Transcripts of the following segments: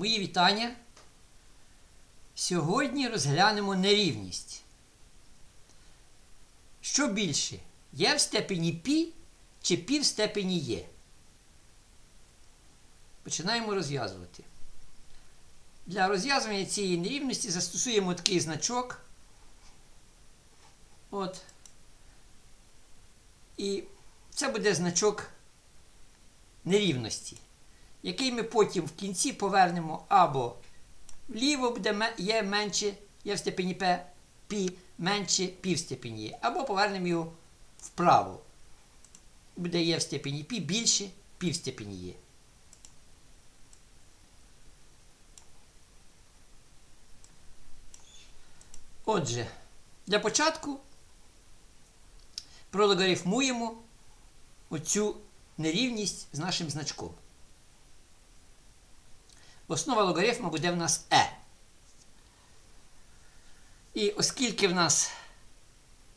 Мої вітання. Сьогодні розглянемо нерівність. Що більше? Є в степені пі чи пі в степені є? Починаємо розв'язувати. Для розв'язування цієї нерівності застосуємо такий значок. От. І це буде значок нерівності, який ми потім в кінці повернемо або вліво буде є менше, є в степені P, пі менше пів степені є, або повернемо його вправо. Буде є в степені пі більше пів степені є. Отже, для початку прологарифмуємо оцю нерівність з нашим значком. Основа логарифму буде в нас е. І оскільки в нас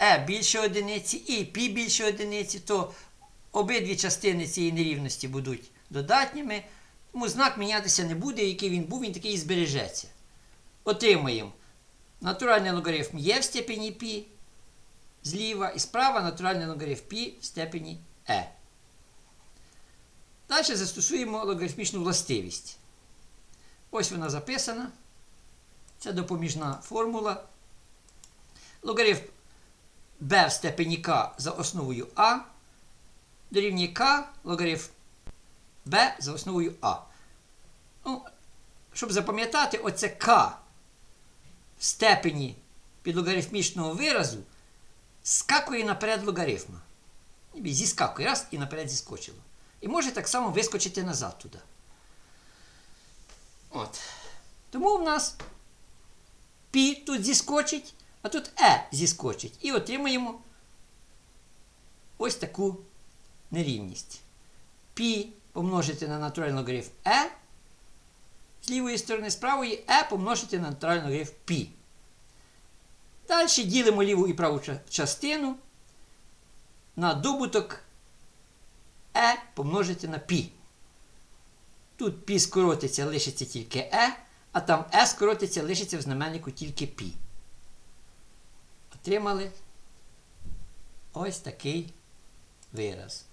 е більше одиниці і пі більше одиниці, то обидві частини цієї нерівності будуть додатніми, тому знак мінятися не буде, який він був, він такий і збережеться. Отримуємо натуральний логарифм є в степені пі зліва і справа натуральний логарифм пі в степені е. Далі застосуємо логарифмічну властивість. Ось вона записана. Це допоміжна формула. Логарифм b в степені k за основою а дорівнює k логарифм b за основою а. Ну, щоб запам'ятати, оце k в степені підлогарифмічного виразу скакує наперед логарифма. Зіскакує раз і наперед зіскочило. І може так само вискочити назад туди. От. Тому в нас пі тут зіскочить, а тут е зіскочить. І отримаємо ось таку нерівність. Пі помножити на натуральний логарифм е. З лівої сторони, з правої е помножити на натуральний логарифм пі. Далі ділимо ліву і праву частину на добуток е помножити на пі. Тут пі скоротиться, лишиться тільки е, а там е скоротиться, лишиться в знаменнику тільки пі. Отримали ось такий вираз.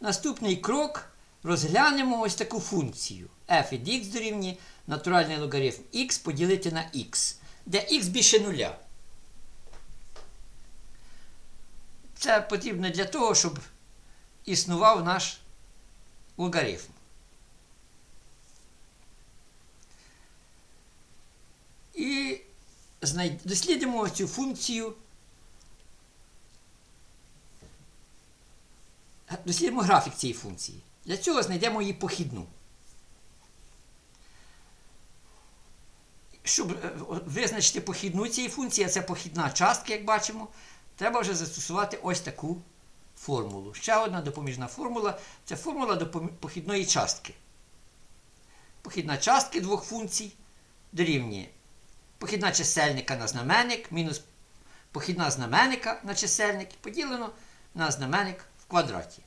Наступний крок розглянемо ось таку функцію. f від x дорівнює натуральний логарифм x поділити на x, де x більше нуля. Це потрібно для того, щоб існував наш логарифм. І дослідимо цю функцію. Дослідимо графік цієї функції. Для цього знайдемо її похідну. Щоб е, визначити похідну цієї функції, а це похідна частка, як бачимо, треба вже застосувати ось таку формулу. Ще одна допоміжна формула це формула похідної частки. Похідна частки двох функцій дорівнює похідна чисельника на знаменник мінус похідна знаменника на чисельник поділено на знаменник в квадраті.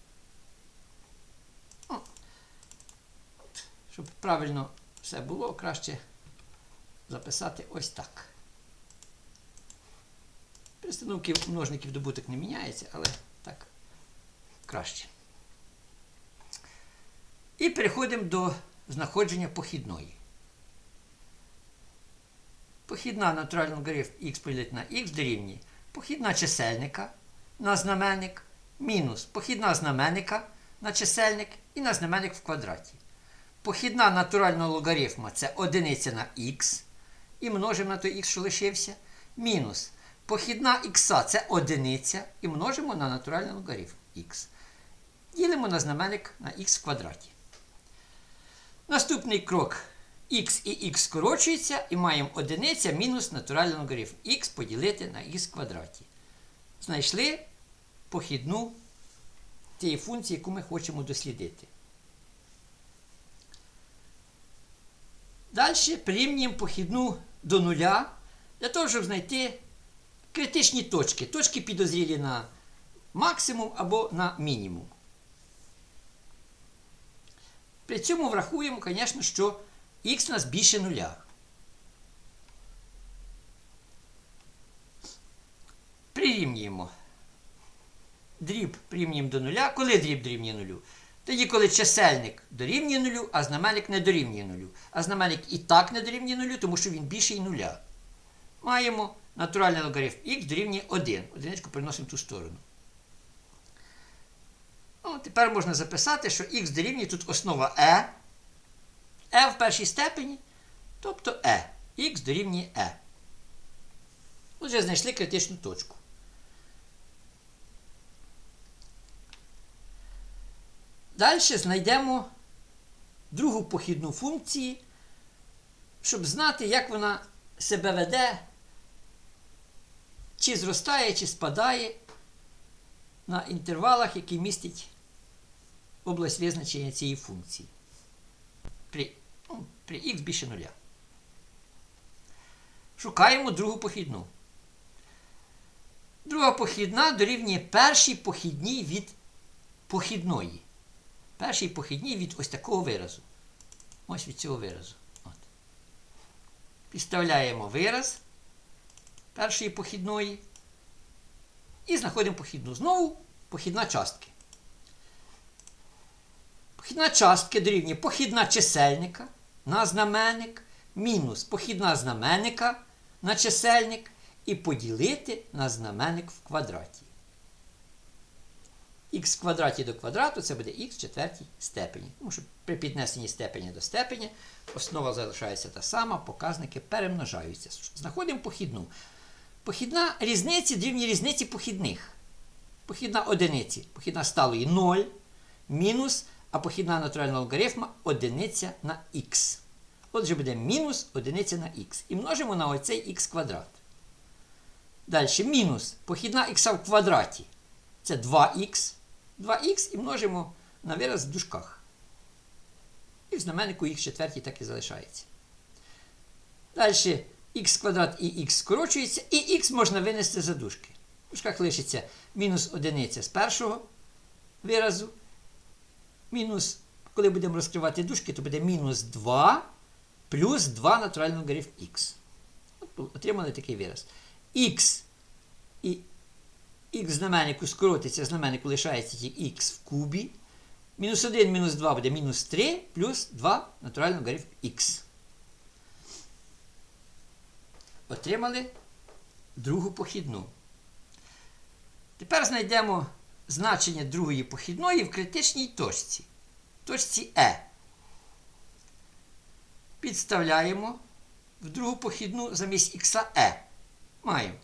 Щоб правильно все було, краще записати ось так. Перестановки множників добуток не міняється, але краще. І переходимо до знаходження похідної. Похідна натуральний логарифм х поділити на х дорівнює похідна чисельника на знаменник мінус похідна знаменника на чисельник і на знаменник в квадраті. Похідна натурального логарифма це одиниця на х. І множимо на той х, що лишився. Мінус похідна х це одиниця. І множимо на натуральний логарифм х. Ділимо на знаменник на х в квадраті. Наступний крок. х і х скорочуються і маємо одиниця мінус натуральний логарифм х поділити на х в квадраті. Знайшли похідну тієї функції, яку ми хочемо дослідити. Далі прирівнюємо похідну до нуля для того, щоб знайти критичні точки. Точки підозрілі на максимум або на мінімум. При цьому врахуємо, звісно, що х у нас більше нуля. Прирівнюємо. Дріб прирівнюємо до нуля. Коли дріб дорівнює нулю? Тоді, коли чисельник дорівнює нулю, а знаменник не дорівнює нулю. А знаменник і так не дорівнює нулю, тому що він більший нуля. Маємо натуральний логарифм х дорівнює 1. Одиничку переносимо в ту сторону. Тепер можна записати, що х дорівнює тут основа e. e в першій степені, тобто e. х дорівнює e. Отже, знайшли критичну точку. Далі знайдемо другу похідну функцію, щоб знати, як вона себе веде, чи зростає, чи спадає на інтервалах, які містять область визначення цієї функції. При, ну, при х більше нуля. Шукаємо другу похідну. Друга похідна дорівнює першій похідній від похідної. Першій похідній від ось такого виразу. Ось від цього виразу. От. Підставляємо вираз першої похідної. І знаходимо похідну. Знову похідна частки. Похідна частки дорівнює похідна чисельника на знаменник мінус похідна знаменника на чисельник і поділити на знаменник в квадраті. х в квадраті до квадрату це буде х в четвертій степені. Тому що при піднесенні степені до степені основа залишається та сама, показники перемножаються. Знаходимо похідну. Похідна різниці дорівнює різниці похідних. Похідна одиниці. Похідна сталої 0 мінус, а похідна натурального логарифма одиниця на х. Отже, буде мінус одиниця на х. І множимо на оцей х квадрат. Далі мінус похідна х в квадраті. Це 2х. 2х і множимо на вираз в дужках. І в знаменнику х четвертій так і залишається. Далі х квадрат і х скорочується, і х можна винести за дужки. В дужках лишиться мінус одиниця з першого виразу. Мінус, коли будемо розкривати дужки, то буде мінус 2 плюс 2 натуральний логарифм х. От Отримали такий вираз. х і х знаменнику скоротиться, знаменнику лишається тільки х в кубі. Мінус 1 мінус 2 буде мінус 3 плюс 2 натуральний логарифм х. Отримали другу похідну. Тепер знайдемо значення другої похідної в критичній точці. Точці Е. Підставляємо в другу похідну замість х Е. Маємо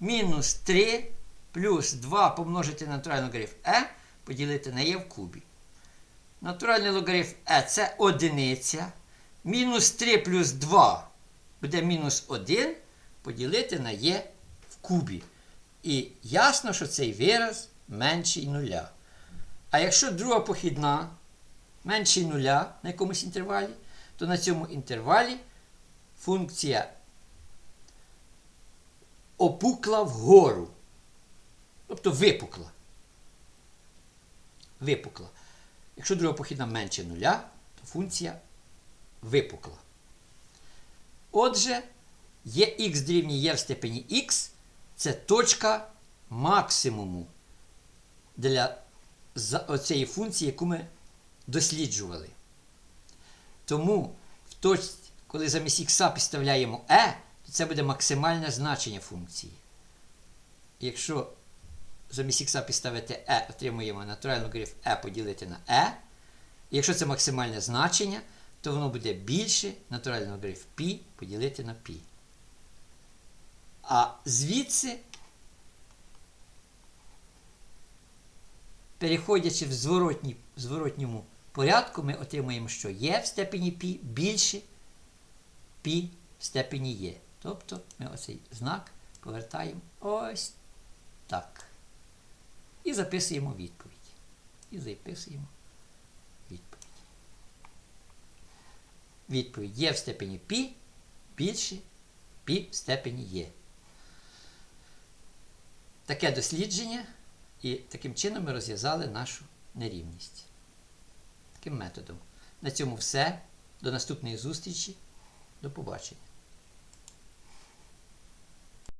мінус 3 плюс 2 помножити на натуральний логарифм Е поділити на Е в кубі. Натуральний логарифм Е це одиниця. Мінус 3 плюс 2 буде мінус 1 поділити на Е в кубі. І ясно, що цей вираз менший нуля. А якщо друга похідна менший нуля на якомусь інтервалі, то на цьому інтервалі функція опукла вгору. Тобто випукла. Випукла. Якщо друга похідна менше нуля, то функція випукла. Отже, є х дорівнює є в степені х, це точка максимуму для цієї функції, яку ми досліджували. Тому, в точці, коли замість х підставляємо e, то це буде максимальне значення функції. Якщо замість х підставити e, отримуємо натуральний логарифм e поділити на e. Якщо це максимальне значення, то воно буде більше натуральний логарифм π поділити на π. А звідси, переходячи в зворотні, в зворотньому порядку, ми отримуємо, що є в степені π більше π в степені є. Тобто ми оцей знак повертаємо ось так. І записуємо відповідь. І записуємо відповідь. Відповідь є в степені π більше π в степені є. Таке дослідження, і таким чином ми розв'язали нашу нерівність. таким методом. На цьому все. До наступної зустрічі. До побачення.